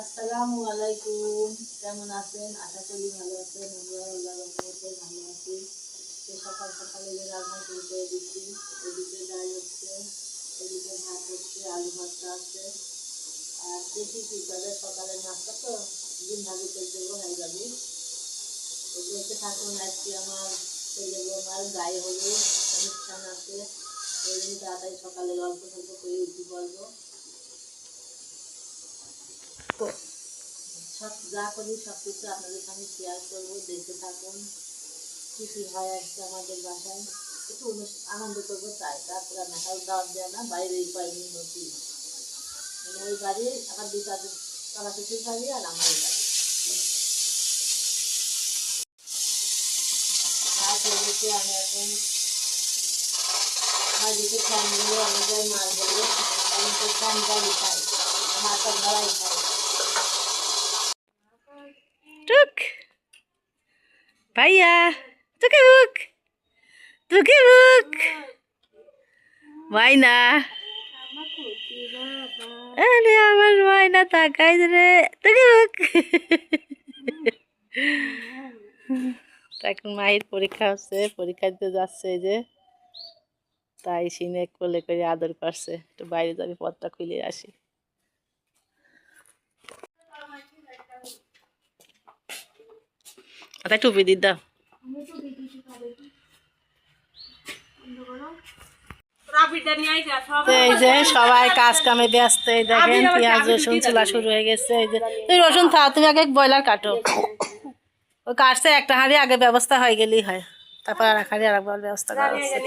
আসসালামু আলাইকুম। কেমন আছেন? আশা করি ভালো আছেন। আমরা আল্লাহ রহমতে ভালো আছি। তো সকাল সকালে যে রান্না শুরু করে দিচ্ছি, এদিকে ডাল হচ্ছে, এদিকে ভাত হচ্ছে, আলু ভাতটা আছে। আর দেখি কি করে সকালের নাস্তা তো? ডিম ভাজি করে দেবো হয়ে যাবে দেখতে থাকুন আজকে আমার ছেলে আমার গায়ে হলুদ অনুষ্ঠান আছে। ওই জন্য তাড়াতাড়ি সকালে গল্প স্বল্প করে উঠতে পারব সব যা করি, সব কিছু আপনাদের সঙ্গে শেয়ার করব, দেখতে থাকুন। কী কী হয় আজকে আমাদের বাসায়, একটু আনন্দ করব তাই। তারপরে কারণ দাওয়াত দেওয়া না, বাইরে এই পাইনি নদী মানে ওই বাড়ি আমার দুই কাজে তারা শ্বশুর বাড়ি আর আমার বাড়ি। আমি এখন? আমার দিকে ফ্যানগুলো অনুযায়ী মাছ বলে আমি তো ফ্যান গাড়ি খাই মাথা ধরাই খাই। ভাইয়া টুকে বুক টুকে বুক মাইনা আরে আমার মাইনা তাকাই রে টুকে বুক এখন মায়ের পরীক্ষা হচ্ছে পরীক্ষা দিতে যাচ্ছে এই যে তাই সিনে কোলে করে আদর করছে একটু বাইরে যাবে পথটা খুলে আসি মাথায় টুপি দিই দাও তো এই যে সবাই কাজ কামে ব্যস্ত এই দেখেন পেঁয়াজ রসুন চুলা শুরু হয়ে গেছে এই যে। তুই রসুন তুমি আগে ব্রয়লার কাটো। ও কাটছে একটা হাঁড়ি আগে ব্যবস্থা হয়ে গেলেই হয়। তারপর আর এক হাঁড়ি আর একবার ব্যবস্থা করা হচ্ছে।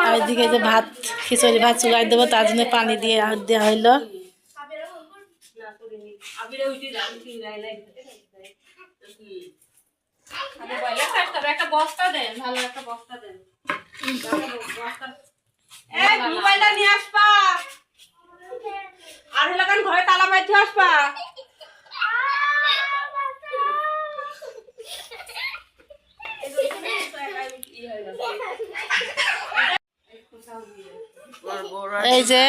আর এদিকে যে ভাত খিচুড়ি ভাত চুলাই দেবো তার জন্য পানি দিয়ে আর দেওয়া হইল। একটা বস্তা দেন ভালো একটা বস্তা দেন এই মোবাইলটা নিয়ে আসবা। আর হলো ঘরে তালা মারতে আসবা? এই যে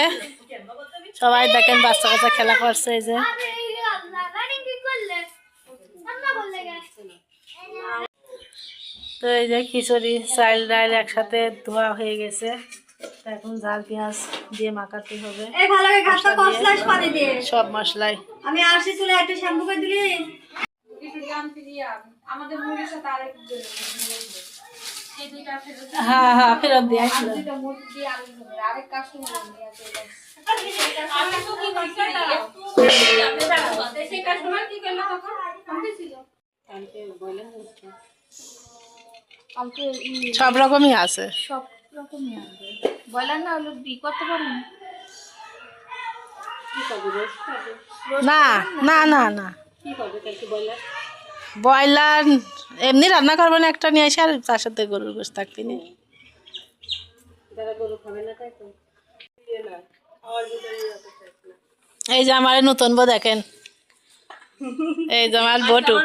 সবাই দেখেন বাচ্চা বাচ্চা খেলা করছে এই যে। তো এই যে খিচুড়ি চাল ডাল একসাথে ধোয়া হয়ে গেছে। এখন ঝাল পেঁয়াজ দিয়ে মাখাতে হবে। এই ভালো করে ঘাটটা কষলাস পানি দিয়ে। সব মশলাই। আমি আসি চলে একটা শ্যাম্পু করে দিলি। আমাদের মুরগির সাথে আরেক হ্যাঁ হ্যাঁ ফেরত দিয়ে আসলো আছে কি কি সব রকমই আছে। সব রকমই আসবে ব্রয়লার না হলে বি করতে পারেন না? না না না ব্রয়লার এমনি রান্না করবেন একটা নিয়ে এসে আর তার সাথে গরুর গোস থাকবি না। এই যে আমার নতুন বউ দেখেন। এই যে আমার বটু।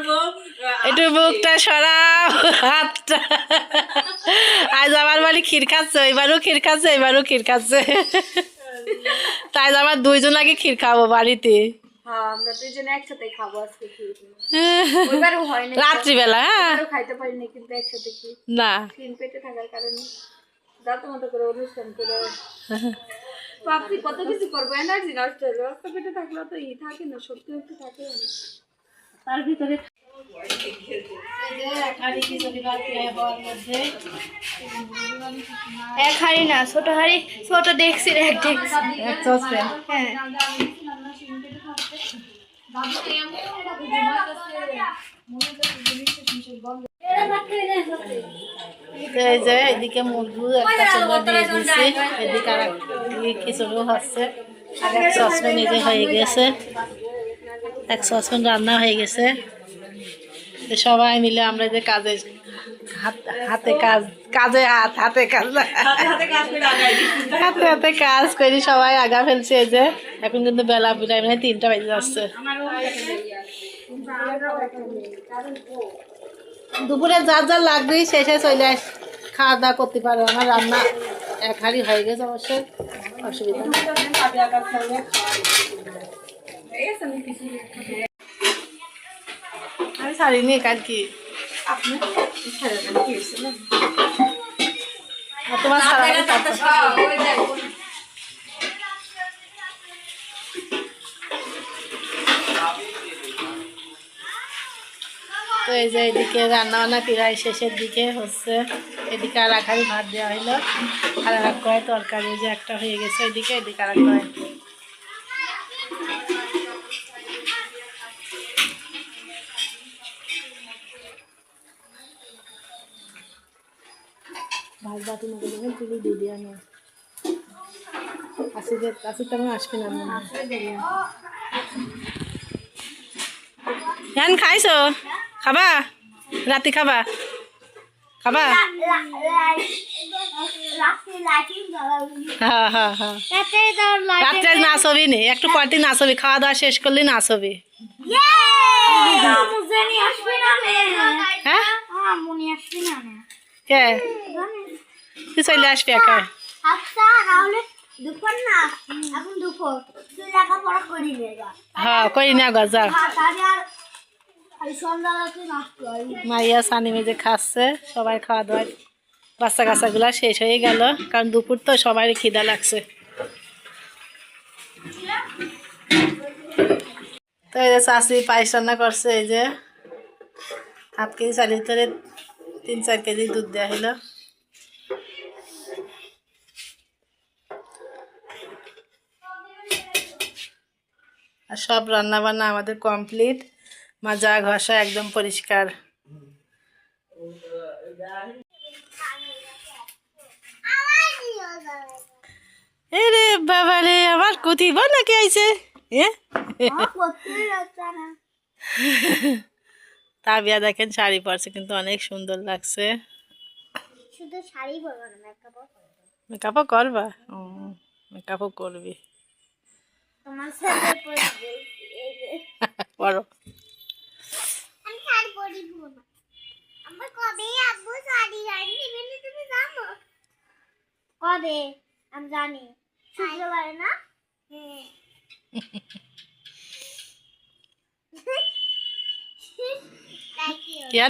একটু বুকটা সরাও হাতটা। আজ আমার বাড়ি ক্ষীর খাচ্ছে এবারও ক্ষীর খাচ্ছে এবারও ক্ষীর খাচ্ছে। তাই যে আমার দুইজন আগে ক্ষীর খাব বাড়িতে। হ্যাঁ আমরা জন্য একসাথে খাব আজকে ওইবারও হয় না রাত্রিবেলা হ্যাঁ। খাইতে পারিনি কিন্তু একসাথে কি? না। তিন পেটে থাকার কারণে। যাতে মতো করে অনুষ্ঠান করে। বাপরি কত কিছু করব এনার্জি নষ্ট হলো পেটে থাকলে তো ই থাকে না সত্যি একটু থাকে তার ভিতরে এক হাড়ি না ছোট হাড়ি ছোট দেখছি এক দেখছি হ্যাঁ। এই যে এদিকে মুরগু একটা চুলা দিয়ে দিয়েছি। এদিকে আর এক খিচুড়িও হচ্ছে? আর এক সসপ্যান এই যে হয়ে গেছে। এক সসপ্যান রান্না হয়ে গেছে। সবাই মিলে আমরা যে কাজে হাতে কাজ কাজে হাত হাতে কাজ হাতে হাতে কাজ করি সবাই আগা ফেলছে যে। এখন কিন্তু বেলা বিলাই মানে তিনটা বেজে যাচ্ছে। দুপুরে যার যার লাগবেই শেষে চলে আস। খাওয়া দাওয়া করতে পারব না রান্না এক হাড়ি হয়ে গেছে অবশ্যই অসুবিধা। আমি ছাড়িনি কি তোমার। তো এই যে এদিকে রান্না বান্না প্রায় শেষের দিকে হচ্ছে। এদিকে আর আখারি ভাত দেওয়া হইল। আর এক কয় তরকারি যে একটা হয়ে গেছে এদিকে এদিকে আর এক বাটি মতো দেবেন তুই দিদি আমি আসি আসি তেমন আসবি না। জান খাইছো? খাবা? রাতি খাবা? খাবা? হ্যাঁ হ্যাঁ হ্যাঁ। রাত্রে আজ নাচ হবি নি? একটু পরটি নাচ হবি খাওয়া দাওয়া শেষ করলে নাচ হবি হ্যাঁ? কে? তুই চলে আসবি একা। আচ্ছা করি হ্যাঁ করি না হয় মাইয়া সানি মেজে খাচ্ছে সবাই খাওয়া দাওয়া বাচ্চা কাচ্চাগুলো শেষ হয়ে গেল কারণ দুপুর তো সবাই খিদা লাগছে। তো এই যে চাষি পায়েস রান্না করছে এই যে। হাফ কেজি চালের ভিতরে তিন চার কেজি দুধ দেওয়া হলো আর সব রান্না বান্না আমাদের কমপ্লিট মাজা ঘষা একদম পরিষ্কার। এরে বাবা রে আমার কুতি নাকি আইছে? তাবিয়া দেখেন শাড়ি পরছে কিন্তু অনেক সুন্দর লাগছে। শুধু শাড়ি পরবো না মেকআপও করবা। ও মেকআপও করবি। আমি কবে জানো? কবে? আমি জানি। শুক্রবারে না? হ্যাঁ।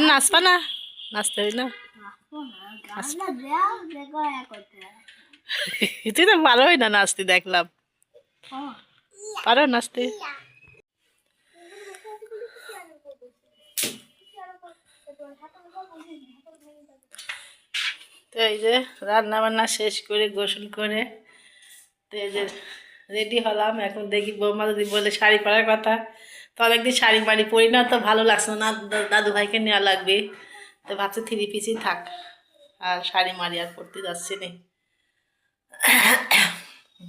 নাচবা না? নাচতে হই না তুই তো পারোই না নাচতে দেখলাম। পারো নাচতে তো এই যে রান্না বান্না শেষ করে, গোসল করে, তো এই যে রেডি হলাম। এখন দেখি বৌমা যদি বলে শাড়ি পরার কথা, তো অনেকদিন শাড়ি বাড়ি পরি না, তো ভালো লাগছে না। দাদু ভাইকে নেওয়া লাগবে। তো ভাবছি থ্রি পিসই থাক। আর শাড়ি মারি আর পরতে যাচ্ছি না।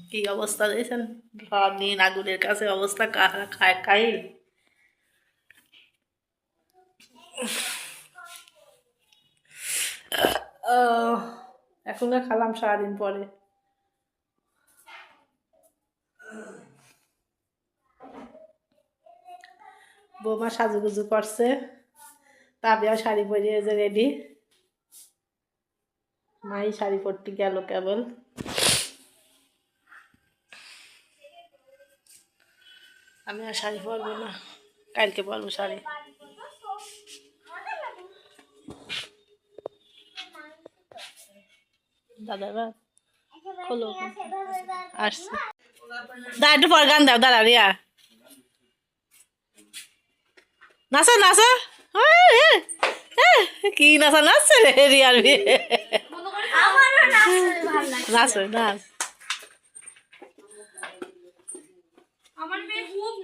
কি অবস্থা দিয়েছেন সব দিন আগুনের কাছে অবস্থা খায় খাই এখন খালাম সারাদিন পরে। বৌমা সাজুগুজু করছে। তাবিয়া শাড়ি পরিয়ে যে রেডি মাই শাড়ি পরতে গেল কেবল। আমি আর শাড়ি পরবো না। কালকে পরবো শাড়ি। দাদা খোলো আসছে। দা একটু পর গান দাও দাঁড়া রিয়া। নাচো নাচো। কি নাচা নাচছে রে রিয়ার বিয়ে লাগে। নাচো নাচ আমার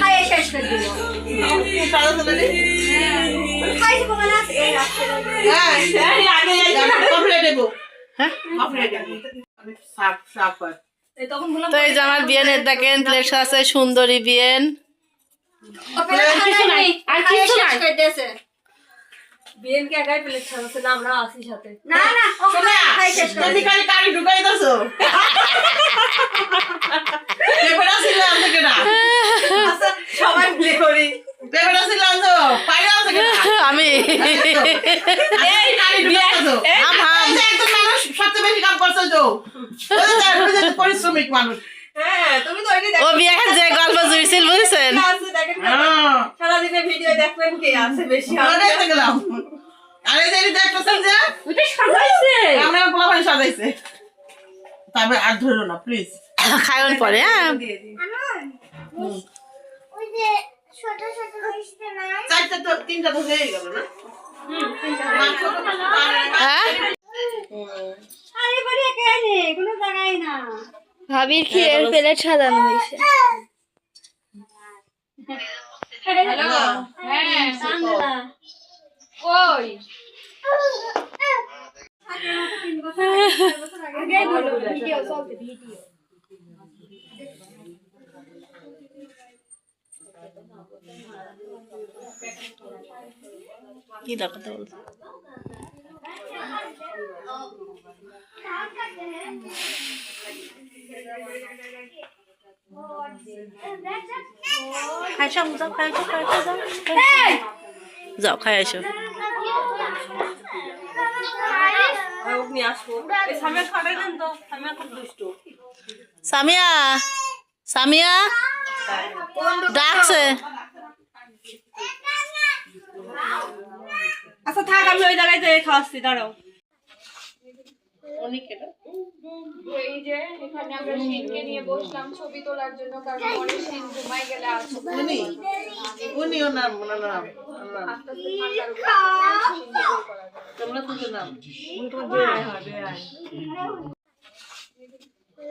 খাইয়ে শেষ করে দিল। খাইছে কোনো না এই রাস্তা হ্যাঁ এই তখন বললাম তো এই যে আমার বিয়েনের দেখেন প্লেট আছে সুন্দরী বিয়েন। আর কিছু নাই। বিএনকে একাই প্লেট না আমরা আসি সাথে। না না খাই শেষ খালি কারি ঢুকাই দাও পেপার ছিল আনতে কেনা? সবাই মিলে করি। পেপার ছিল আনছো পাইলে আনতে কেনা? আমি। এই কারি ঢুকাই মানুষ সবচেয়ে বেশি কাম করছ তো। পরিশ্রমিক মানুষ। হ্যাঁ তুমি তো ওইটাই ও বিয়ে যে গল্প জুড়ছিল বুঝছেন? হ্যাঁ। সারাদিনে ভিডিও দেখবেন কে আছে বেশি আরে যে দেখতেছেন যে? ওইটা সাজাইছে। আমরা পোলা পানি সাজাইছে। তবে আর ধরো না প্লিজ খায়ন পরে হ্যাঁ। ওই যে ছোট ছোট মিষ্টি নাই চারটা তো তিনটা তো হয়ে গেল না? হ্যাঁ? আরে বাড়ি একা কোনো জায়গায় না। ভাবির ক্ষীরের প্লেট সাজানো হয়েছে। কি না কথা বলছো? যাও খাইছো খাইছো যাও যাও খাই আসো খাটাই দেন তো সামনে খুব দুষ্ট সামিয়া সামিয়া ডাকছে আচ্ছা থাক আমি ওই জায়গায় যেয়ে খাওয়াচ্ছি দাঁড়াও। এই যে এখানে আমরা শিনকে নিয়ে বসলাম ছবি তোলার জন্য কারণ পরে শিন ঘুমাই গেলে উনি উনি ওনার ওনার নাম তোমরা দুটো নাম।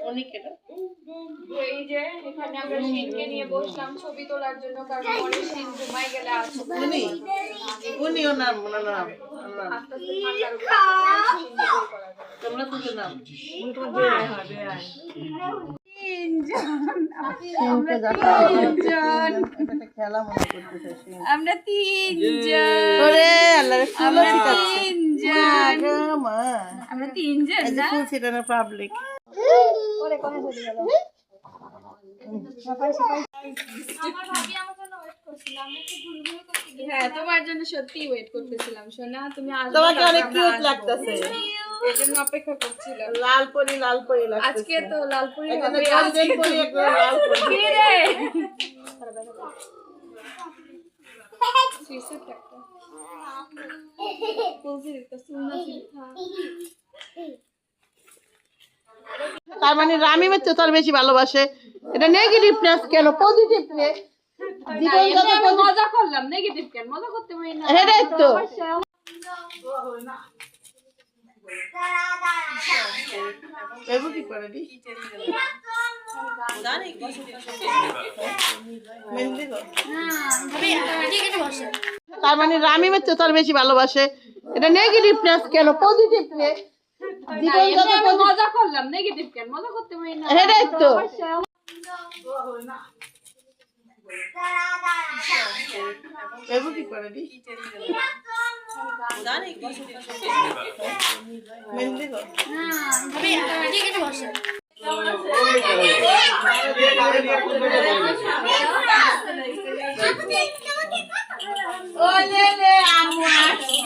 উনি কেটা এই যে এখানে আমরা শিনকে নিয়ে বসলাম ছবি তোলার জন্য কারণ পরে শিন ঘুমাই গেলে আসবে উনি উনি ওনার ওনার নাম ওনার নাম। আস্তে আস্তে ঠান্ডার উপর তোমরা দুজন নাম। একটা খেলা মনে করতেছে সে। আমরা তিনজন। আমরা তিনজন। পাবলিক হ্যাঁ তোমার জন্য সত্যি ওয়েট করতেছিলাম সোনা তুমি তোমাকে অনেক কিউট লাগতেছে। এই অপেক্ষা করছিলাম লাল পরি লাল আজকে তো লালপুরি এখানে গোল্ডেন পরি একটা লাল কি রে? সুইসেট একটা বলছি একটা সুন্দর সিথা তার মানে রামিমের তো তার বেশি ভালোবাসে। এটা কেন? মজা করলাম নেগেটিভ কেন? মজা করতে পারি না। হেডাই তো এবো কি করে দি মেহেন্দি কর। তার মানে রামিমের তো তার বেশি ভালোবাসে। এটা নেগেটিভনেস কেন? পজিটিভনেস জীবন যত মজা করলাম নেগেটিভ কেন? মজা করতে পারি না। তো। লে আমু আসো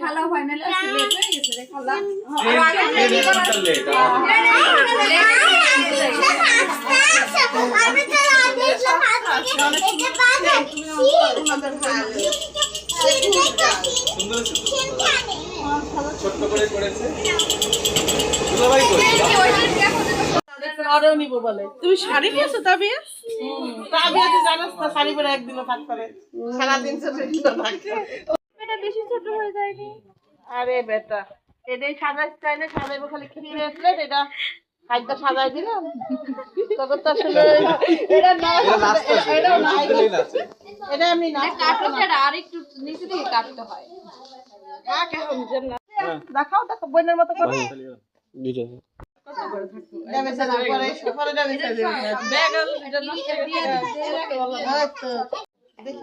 খালা ফাইনালি আসছে লেট হয়ে গেছে রে খালা। আমি তো আগে সুন্দর আছে তো? ছোট্ট করে করেছে। দুলাভাই করেছে। আরও বলে। তুমি শাড়ি নিয়েছো তাবিয়া? তাবিয়া যে জানাস না শাড়ি পরে একদিনও থাক করে। সারাদিন ছোট থাকে। বেশি ছোট হয়ে যায়নি আরে বেটা এটাই সাজাই চাইলে সাজাইবো খালি খিরে আসলে এটা খাদ্য সাজাই দিলাম তখন তো আসলে এটা না এটা না আমি না কাটো ছাড়া আর একটু নিচে দিকে কাটতে হয় দেখাও দেখো বোনের মতো করে হয়ে দেখি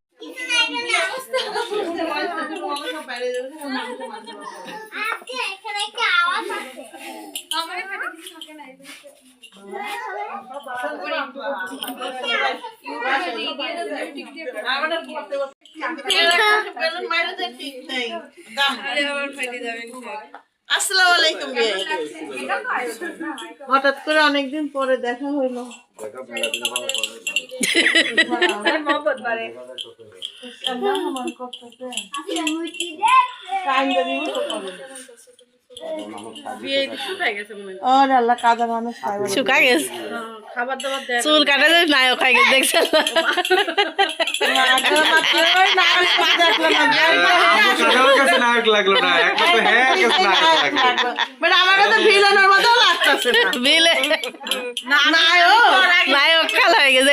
আসসালামু আলাইকুম হঠাৎ করে অনেকদিন পরে দেখা হইল গেছে খাবার দাবার চুল কাটা যায় নায়ক খাই গেছে দেখছেন। আমার কাছে হ্যাঁ মানে ভিলেনের মতো লাগতেছে না নায়ক নায়ক হয়ে গেছে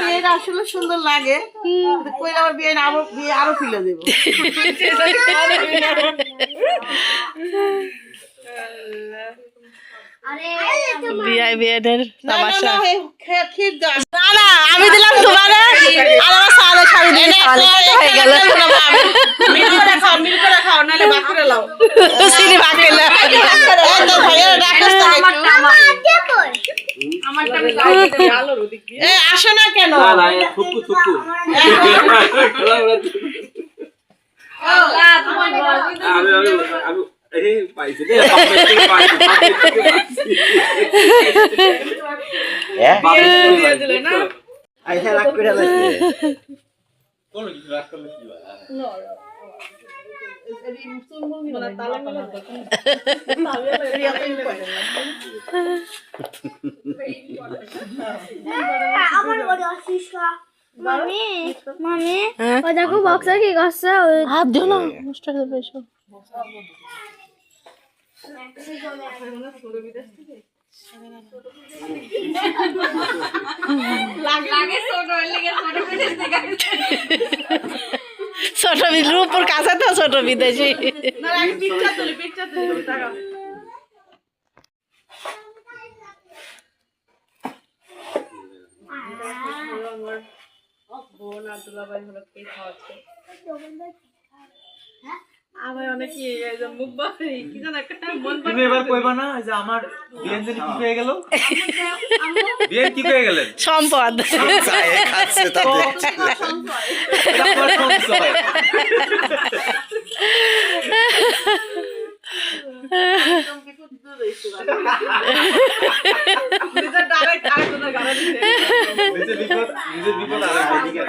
বিয়েটা আসলে সুন্দর লাগে। কই আমার বিয়ে না আমার বিয়ে আরও ফিলে দেব। আরে বিয়ে বিয়েদের তামাশা না না আমি দিলাম তোমার আর আমার শাড়ি দিয়ে হয়ে গেল। আসো না কেন? না না থুকু থুকু আমি আমি আমি এই পাইছি না আইসা রাগ করে লাগছে কোন কিছু রাগ করলে কি হয় আমার বড় অসুস্থ মামি মামি ও দেখো বক্সা কি করছে হাত দিও না হয়ে যাবে এসব ছোট হয়ে রূপর কাছে তো ছোট বিদেশি। না আমি পিকচার তুলি পিকচার তুলি টাকা বোন আর দুলাভাই হলো কে খাওয়াচ্ছে? আমার অনেক কি মুখ কি জানো একটা মন তুমি এবার কইবা না যে আমার বিয়ের জন্য কি হয়ে গেল? বিয়ের কি হয়ে গেলেন সম্পদ। খাচ্ছে তাদের এটা আমার সংশয়। নিজের ডাইরেক্ট আরেকজনের গাড়ি দিতে নিজের বিপদ নিজের বিপদ আর একদিকে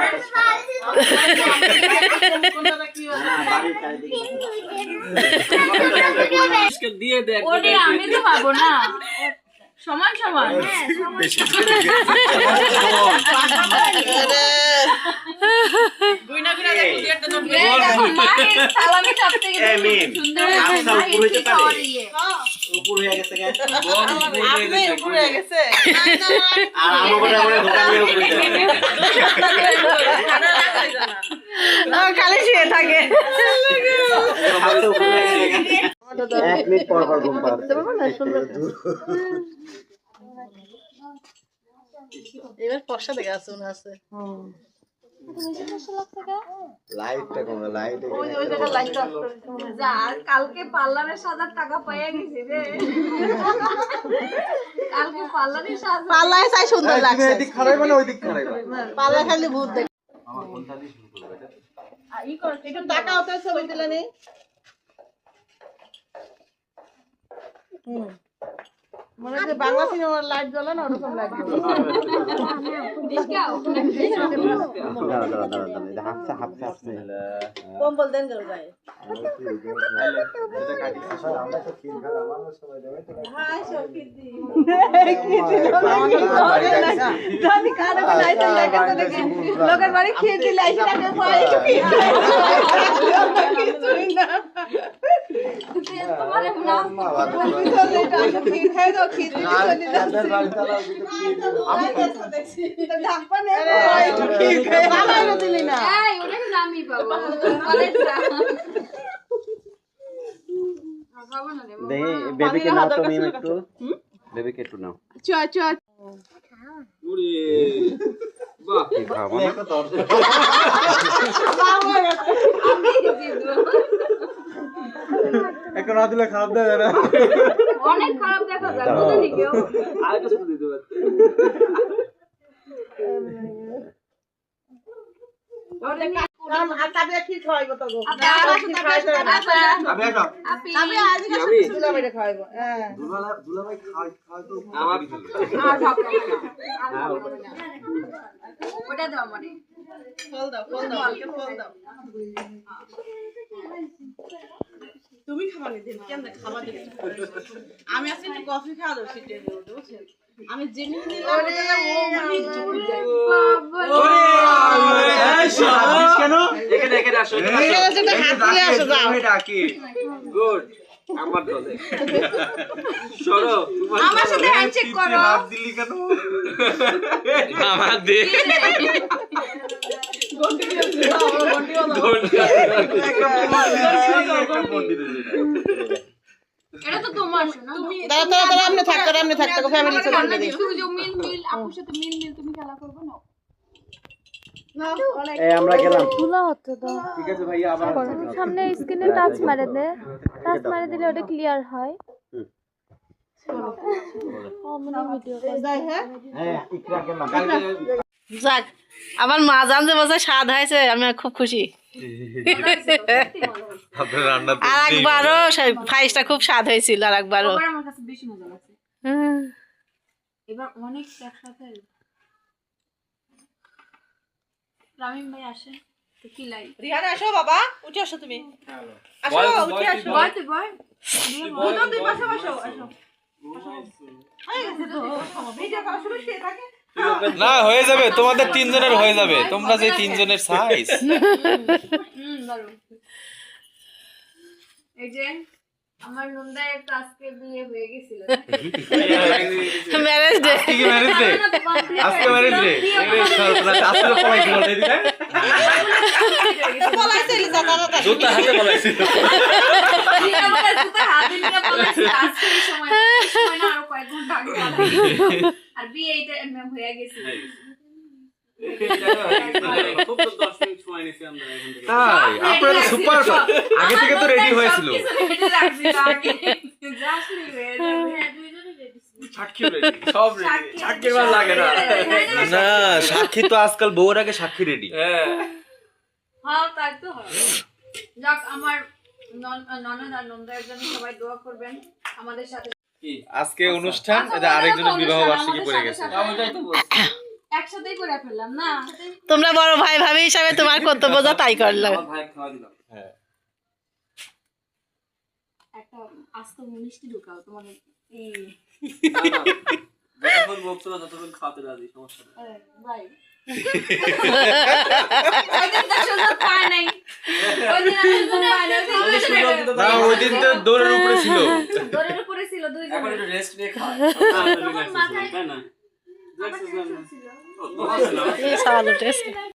কোনটা কি হলো বাড়ির চারিদিকে দিয়ে দে ওরে আমি তো পাবো না সমান সমান আচ্ছা ইয়ে। হয়ে হয়ে খালি শুয়ে থাকে এক মিনিট পর পর ঘুম এবার পয়সা দেখে আছে মনে আছে। লাইটটা কোন লাইট ওই ওই জায়গায় লাইটটা অফ করে যা আর কালকে পার্লারে সাজার টাকা পাইয়া গেছি রে। কালকে পার্লারে সাজা পাল্লায় চাই সুন্দর লাগছে। এদিক খারাইবা না ওই দিক খারাইবা পাল্লায় খালি ভূত দেখ। আমার কোনটা দিয়ে শুরু করবে এটা একটু টাকা হতে ছবি তুলে নেই। 嗯。মনে হচ্ছে বাংলা সিনেমার লাইট জ্বলে না ওরকম লাইট জ্বলে। দাঁড়া দাঁড়া দাঁড়া দাঁড়া এটা হাফসা হাফসা হাফসা কম্বল দেন গেল গায়ে এটা কাটি আমরা তো তিন খালা মানুষ সবাই দেবে তো জানি কারে লাইট লাগে তো দেখি লোকের বাড়ি খেয়ে দিলে তোমার রে দেখি। বেবিকে নাও তুমি একটু। বেবিকে একটু নাও। এখন না দিলে খারাপ দেয় না? অনেক খারাপ দেখা যায় বুঝলি কেউ হ্যাঁ আর ঢাকা আর ঢাকা না ওটা দাও আমারে ফল দাও ফল দাও ফল দাও তুমি খাবানি দিন কেন খাবার দিন আমি আজকে একটু কফি খাওয়া দাও সিটে বুঝছেন? আমি যেমনি দিলাম ও মানে চুপি দেয় কেন? এখানে এখানে আসো এখানে এখানে সেটা হাত তুলে আসো যাও। ডাকি। গুড আমার দলে। সরো আমার সাথে হ্যান্ডশেক করো। হাত দিলি কেন? আমার দে। এটা তো তোমার শোনা দাঁড়া দাঁড়া দাঁড়া আপনি আপনি সামনে স্ক্রিনে টাচ মারে দে টাচ মারে দিলে ওটা ক্লিয়ার হয় যাক আমার মা জানতে বলছে স্বাদ হয়েছে আমি খুব খুশি। আর একবারও ফাইসটা খুব স্বাদ হয়েছিল আর একবারও। ভিডিও করা শুরু থাকে। না হয়ে যাবে। তোমাদের তিনজনের হয়ে যাবে। তোমরা যে তিনজনের সাইজ এই যে আমার নন্দায়ের তো আজকে বিয়ে হয়ে গেছিল। ম্যারেজ ডে কি ম্যারেজ ডে আজকে ম্যারেজ ডে আজকে পড়াই দিল এদিকে পলাইছে জুতা হাতে বলাইছি আর বিয়ে হয়ে গেছিল। আপনারা তো সুপার আগে থেকে তো রেডি হয়েছিল। সাক্ষী রেডি সব রেডি সাক্ষীর বার লাগে না। না সাক্ষী তো আজকাল বউর আগে সাক্ষী রেডি হ্যাঁ। হ্যাঁ তাই তো হয়। যাক আমার নন- ননদ আর নন্দার জন্য সবাই দোয়া করবেন আমাদের সাথে। আজকে অনুষ্ঠান এটা আরেকজনের বিবাহ বার্ষিকী পড়ে গেছে। একসাথেই করে ফেললাম না? তোমরা বড় ভাই ভাবি হিসাবে তোমার কর্তব্য যা তাই করল আমার ভাই খাওয়া দিলাম। একটা আস্ত মিষ্টি ঢুকাও তোমার এই না, না, যতক্ষণ বকছো না ততক্ষণ খাওয়াতে রাজি সমস্যা নেই। ভাই ওইদিন তো সুযোগ পায় নাই। ওইদিন আর সুযোগ পায় নাই। ওইদিন সুযোগ সুযোগ দিতে না ওই দিন তো দৌড়ের উপরে ছিল। দৌড়ের উপরে ছিল দুইজন। এখন একটু রেস্ট নিয়ে খাওয়া। এই সওয়াল উঠেছে